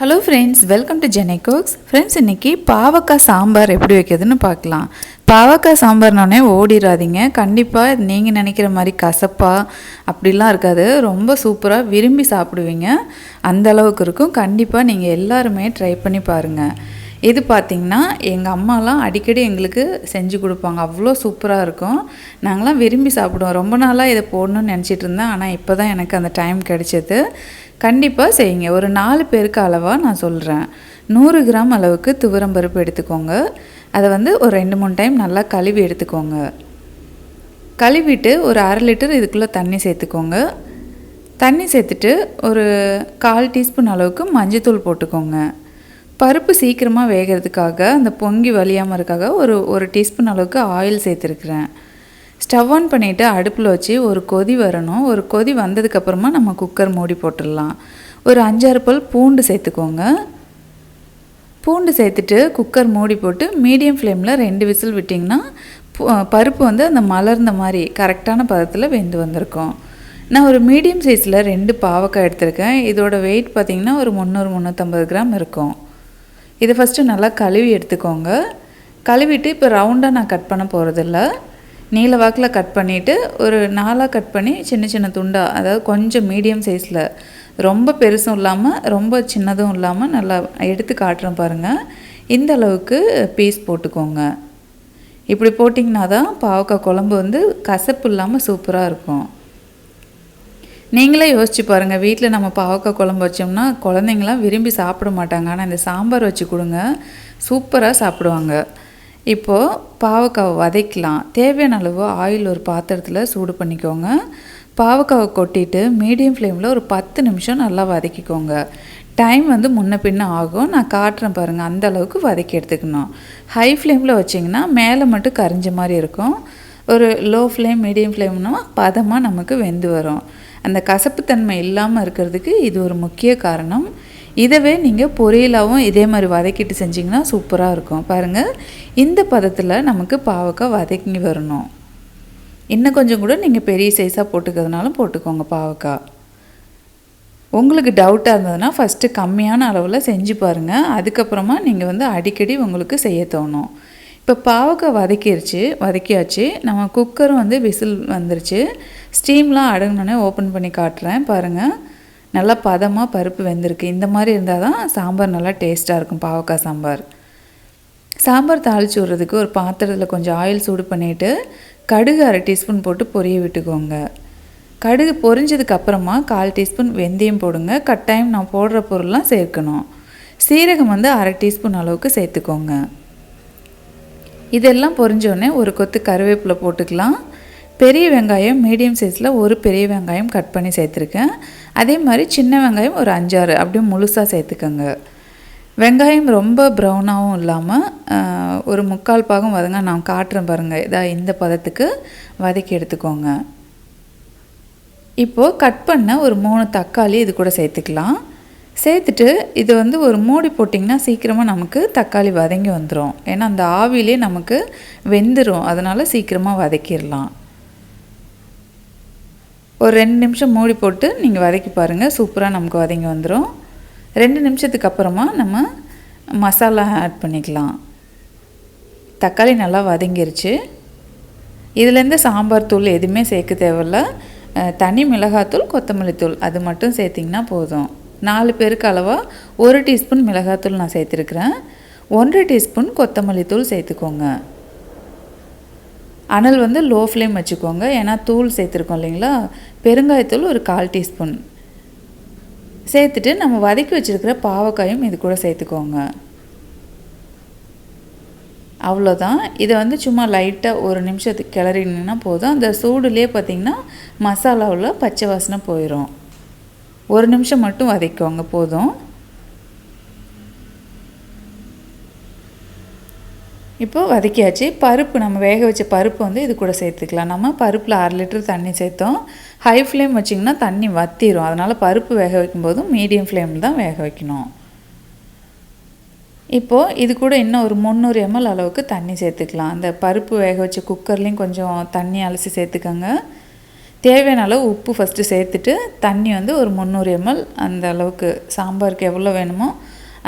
Hello friends welcome to ஜெனை friends இன்றைக்கி பாவக்காய் சாம்பார் எப்படி வைக்கிறதுன்னு பார்க்கலாம். பாவக்காய் சாம்பார்னோடனே ஓடிடாதீங்க கண்டிப்பாக நீங்கள் நினைக்கிற மாதிரி கசப்பாக அப்படிலாம் இருக்காது. ரொம்ப சூப்பராக விரும்பி சாப்பிடுவீங்க. அந்த அளவுக்கு இருக்கும். கண்டிப்பாக நீங்கள் எல்லாருமே ட்ரை பண்ணி பாருங்கள் இது பார்த்திங்கன்னா எங்கள் அம்மாலாம் அடிக்கடி எங்களுக்கு செஞ்சு கொடுப்பாங்க. அவ்வளோ சூப்பராக இருக்கும். நாங்களாம் விரும்பி சாப்பிடுவோம். ரொம்ப நாளாக இதை போடணும்னு நினச்சிட்டு இருந்தேன். ஆனால் இப்போ தான் எனக்கு அந்த டைம் கிடைச்சது. கண்டிப்பாக செய்யுங்க. ஒரு நாலு பேருக்கு அளவாக நான் சொல்கிறேன் நூறு கிராம் அளவுக்கு துவரம் பருப்பு எடுத்துக்கோங்க. அதை வந்து ஒரு ரெண்டு மூணு டைம் நல்லா கழுவி எடுத்துக்கோங்க. கழுவிட்டு ஒரு அரை லிட்டர் இதுக்குள்ளே தண்ணி சேர்த்துக்கோங்க. தண்ணி சேர்த்துட்டு ஒரு கால் டீஸ்பூன் அளவுக்கு மஞ்சத்தூள் போட்டுக்கோங்க. பருப்பு சீக்கிரமாக வேகிறதுக்காக அந்த பொங்கி வலியாமல் இருக்காக ஒரு ஒரு டீஸ்பூன் அளவுக்கு ஆயில் சேர்த்துருக்குறேன். ஸ்டவ் ஆன் பண்ணிவிட்டு அடுப்பில் வச்சு ஒரு கொதி வரணும். ஒரு கொதி வந்ததுக்கப்புறமா நம்ம குக்கர் மூடி போட்டுடலாம். ஒரு அஞ்சாறு பல் பூண்டு சேர்த்துக்கோங்க. பூண்டு சேர்த்துட்டு குக்கர் மூடி போட்டு மீடியம் ஃப்ளேமில் ரெண்டு விசில் விட்டிங்கன்னா பருப்பு வந்து அந்த மலர்ந்த மாதிரி கரெக்டான பதத்தில் வெந்து வந்திருக்கும். நான் ஒரு மீடியம் சைஸில் ரெண்டு பாவக்காய் எடுத்திருக்கேன். இதோட வெயிட் பார்த்திங்கன்னா ஒரு முந்நூறு முந்நூற்றம்பது கிராம் இருக்கும். இதை ஃபஸ்ட்டு நல்லா கழுவி எடுத்துக்கோங்க. கழுவிட்டு இப்போ ரவுண்டாக நான் கட் பண்ண போகிறதில்ல நீல வாக்கில் கட் பண்ணிவிட்டு ஒரு நாலாக கட் பண்ணி சின்ன சின்ன துண்டாக அதாவது கொஞ்சம் மீடியம் சைஸில் ரொம்ப பெருசும் இல்லாமல் ரொம்ப சின்னதும் இல்லாமல் நல்லா எடுத்து காட்டுறேன் பாருங்கள் இந்த அளவுக்கு பீஸ் போட்டுக்கோங்க. இப்படி போட்டிங்கன்னா தான் பாவக்காய் குழம்பு வந்து கசப்பு இல்லாமல் சூப்பராக இருக்கும். நீங்களே யோசிச்சு பாருங்கள் வீட்டில் நம்ம பாவக்காய் குழம்பு வச்சோம்னா குழந்தைங்களாம் விரும்பி சாப்பிட மாட்டாங்க. ஆனால் இந்த சாம்பார் வச்சு கொடுங்க சூப்பராக சாப்பிடுவாங்க. இப்போது பாவக்காவை வதக்கலாம். தேவையான அளவு ஆயில் ஒரு பாத்திரத்தில் சூடு பண்ணிக்கோங்க. பாவக்காவை கொட்டிட்டு மீடியம் ஃப்ளேமில் ஒரு பத்து நிமிஷம் நல்லா வதக்கிக்கோங்க. டைம் வந்து முன்ன பின்ன ஆகும். நான் காட்டுறேன் பாருங்கள் அந்த அளவுக்கு வதக்கி எடுத்துக்கணும். ஹை ஃப்ளேமில் வச்சிங்கன்னா மேலே மட்டும் கரிஞ்ச மாதிரி இருக்கும். ஒரு லோ ஃப்ளேம் மீடியம் ஃப்ளேம்னா பதமாக நமக்கு வெந்து வரும். அந்த கசப்புத்தன்மை இல்லாமல் இருக்கிறதுக்கு இது ஒரு முக்கிய காரணம். இதவே நீங்கள் பொரியலாகவும் இதே மாதிரி வதக்கிட்டு செஞ்சிங்கன்னா சூப்பராக இருக்கும். பாருங்கள் இந்த பதத்தில் நமக்கு பாவக்காய் வதக்கி வரணும். இன்னும் கொஞ்சம் கூட நீங்கள் பெரிய சைஸாக போட்டுக்கிறதுனாலும் போட்டுக்கோங்க பாவக்காய். உங்களுக்கு டவுட்டாக இருந்ததுன்னா ஃபஸ்ட்டு கம்மியான அளவில் செஞ்சு பாருங்கள் அதுக்கப்புறமா நீங்கள் வந்து அடிக்கடி உங்களுக்கு செய்ய தோணும். இப்போ பாவக்காய் வதக்கிருச்சு வதக்கியாச்சு. நம்ம குக்கரும் வந்து விசில் வந்துருச்சு. ஸ்டீம்லாம் அடங்கினோடனே ஓப்பன் பண்ணி காட்டுறேன். பாருங்கள் நல்லா பதமாக பருப்பு வெந்திருக்கு. இந்த மாதிரி இருந்தால் தான் சாம்பார் நல்லா டேஸ்ட்டாக இருக்கும் பாவக்காய் சாம்பார். சாம்பார் தாளித்து விட்றதுக்கு ஒரு பாத்திரத்தில் கொஞ்சம் ஆயில் சூடு பண்ணிவிட்டு கடுகு அரை டீஸ்பூன் போட்டு பொரிய விட்டுக்கோங்க. கடுகு பொரிஞ்சதுக்கு அப்புறமா கால் டீஸ்பூன் வெந்தயம் போடுங்க. கட்டாயம் நான் போடுற பொருள்லாம் சேர்க்கணும். சீரகம் வந்து அரை டீஸ்பூன் அளவுக்கு சேர்த்துக்கோங்க. இதெல்லாம் பொரிஞ்சோடனே ஒரு கொத்து கருவேப்பிலை போட்டுக்கலாம். பெரிய வெங்காயம் மீடியம் சைஸில் ஒரு பெரிய வெங்காயம் கட் பண்ணி சேர்த்துருக்கேன். அதே மாதிரி சின்ன வெங்காயம் ஒரு அஞ்சாறு அப்படியே முழுசாக சேர்த்துக்கோங்க. வெங்காயம் ரொம்ப ப்ரௌனாகவும் இல்லாமல் ஒரு முக்கால் பாகம் வதங்க நான் காட்டுறேன் பாருங்கள் இதாக இந்த பதத்துக்கு வதக்கி எடுத்துக்கோங்க. இப்போது கட் பண்ண ஒரு மூணு தக்காளி இது கூட சேர்த்துக்கலாம். சேர்த்துட்டு இது வந்து ஒரு மூடி போட்டிங்கன்னா சீக்கிரமாக நமக்கு தக்காளி வதங்கி வந்துடும் ஏன்னா அந்த ஆவிலே நமக்கு வெந்துடும் அதனால் சீக்கிரமாக வதக்கிடலாம். ஒரு ரெண்டு நிமிஷம் மூடி போட்டு நீங்கள் வதக்கி பாருங்கள் சூப்பராக நமக்கு வதங்கி வந்துடும் ரெண்டு நிமிஷத்துக்கு அப்புறமா நம்ம மசாலா ஆட் பண்ணிக்கலாம். தக்காளி நல்லா வதங்கிருச்சு. இதுலேருந்து சாம்பார் தூள் எதுவுமே சேர்க்க தேவையில்ல. தனி மிளகாத்தூள் கொத்தமல்லி தூள் அது மட்டும் சேர்த்திங்கன்னா போதும். நாலு பேருக்கு அளவாக ஒரு டீஸ்பூன் மிளகாத்தூள் நான் சேர்த்துருக்குறேன். ஒன்றரை டீஸ்பூன் கொத்தமல்லி தூள் சேர்த்துக்கோங்க. அனல் வந்து லோ ஃப்ளேம் வச்சுக்கோங்க. ஏன்னா தூள் சேர்த்துருக்கோம் இல்லைங்களா? பெருங்காயத்தூள் ஒரு கால் டீஸ்பூன். சேர்த்துட்டு நம்ம வதக்கி வச்சுருக்கிற பாவக்காயும் இது கூட சேர்த்துக்கோங்க. அவ்வளோதான். இதை வந்து சும்மா லைட்டாக ஒரு நிமிஷத்துக்கு கிளறினீங்கன்னா போதும். அந்த சூடுலேயே பார்த்திங்கன்னா மசாலாவில் பச்சை வாசனை போயிடும் ஒரு நிமிஷம் மட்டும் வதக்கிக்கோங்க போதும். இப்போது வதக்கியாச்சு. பருப்பு நம்ம வேக வச்ச பருப்பு வந்து இது கூட சேர்த்துக்கலாம். நம்ம பருப்பில் அரை லிட்டர் தண்ணி சேர்த்தோம். ஹை ஃப்ளேம் வச்சிங்கன்னா தண்ணி வத்திரும். அதனால் பருப்பு வேக வைக்கும்போதும் மீடியம் ஃப்ளேமில் தான் வேக வைக்கணும். இப்போது இது கூட இன்னும் ஒரு முந்நூறு எம்எல் அளவுக்கு தண்ணி சேர்த்துக்கலாம். அந்த பருப்பு வேக வச்ச குக்கர்லேயும் கொஞ்சம் தண்ணி அலசி சேர்த்துக்கோங்க. தேவையான அளவு உப்பு ஃபஸ்ட்டு சேர்த்துட்டு தண்ணி வந்து ஒரு முந்நூறு எம்எல் அந்த அளவுக்கு சாம்பாருக்கு எவ்வளோ வேணுமோ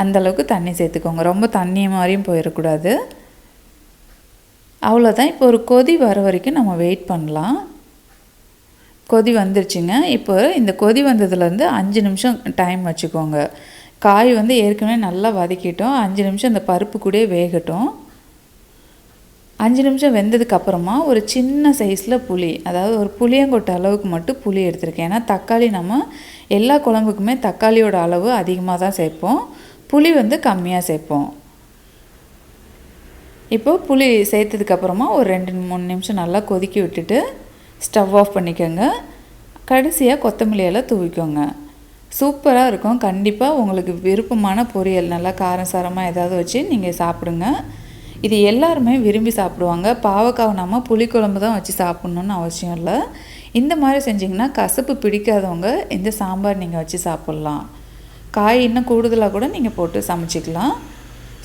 அந்த அளவுக்கு தண்ணி சேர்த்துக்கோங்க. ரொம்ப தண்ணி மாதிரியும் போயிடக்கூடாது. அவ்வளோதான் இப்போ ஒரு கொதி வர வரைக்கும் நம்ம வெயிட் பண்ணலாம். கொதி வந்துருச்சுங்க. இப்போ இந்த கொதி வந்ததுலேருந்து அஞ்சு நிமிஷம் டைம் வச்சுக்கோங்க. காய் வந்து ஏற்கனவே நல்லா வதக்கிட்டோம். அஞ்சு நிமிஷம் இந்த பருப்பு கூட வேகட்டும். அஞ்சு நிமிஷம் வெந்ததுக்கப்புறமா ஒரு சின்ன சைஸில் புளி அதாவது ஒரு புளியங்கொட்டை அளவுக்கு மட்டும் புளி எடுத்திருக்கேன். ஏன்னா தக்காளி நம்ம எல்லா குழம்புக்குமே தக்காளியோட அளவு அதிகமாக தான் சேர்ப்போம். புளி வந்து கம்மியாக சேர்ப்போம். இப்போது புளி சேர்த்ததுக்கப்புறமா ஒரு ரெண்டு மூணு நிமிஷம் நல்லா கொதிக்க விட்டுட்டு ஸ்டவ் ஆஃப் பண்ணிக்கோங்க. கடைசியாக கொத்தமல்லியெல்லாம் தூவிக்கோங்க. சூப்பராக இருக்கும். கண்டிப்பாக உங்களுக்கு விருப்பமான பொரியல் நல்லா காரம் சாரமாக ஏதாவது வச்சு நீங்கள் சாப்பிடுங்க. இது எல்லாருமே விரும்பி சாப்பிடுவாங்க. பாவக்காவை நம்ம புளிக்குழம்பு தான் வச்சு சாப்பிட்ணுன்னு அவசியம் இல்லை. இந்த மாதிரி செஞ்சிங்கன்னா கசப்பு பிடிக்காதவங்க இந்த சாம்பார் நீங்கள் வச்சு சாப்பிட்லாம். காய் இன்னும் கூடுதலாக கூட நீங்கள் போட்டு சமைச்சிக்கலாம்.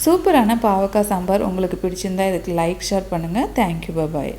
சூப்பரான பாவக்காய் சாம்பார் உங்களுக்கு பிடிச்சிருந்தா இதுக்கு லைக் ஷேர் பண்ணுங்கள் தேங்க்யூ பாய்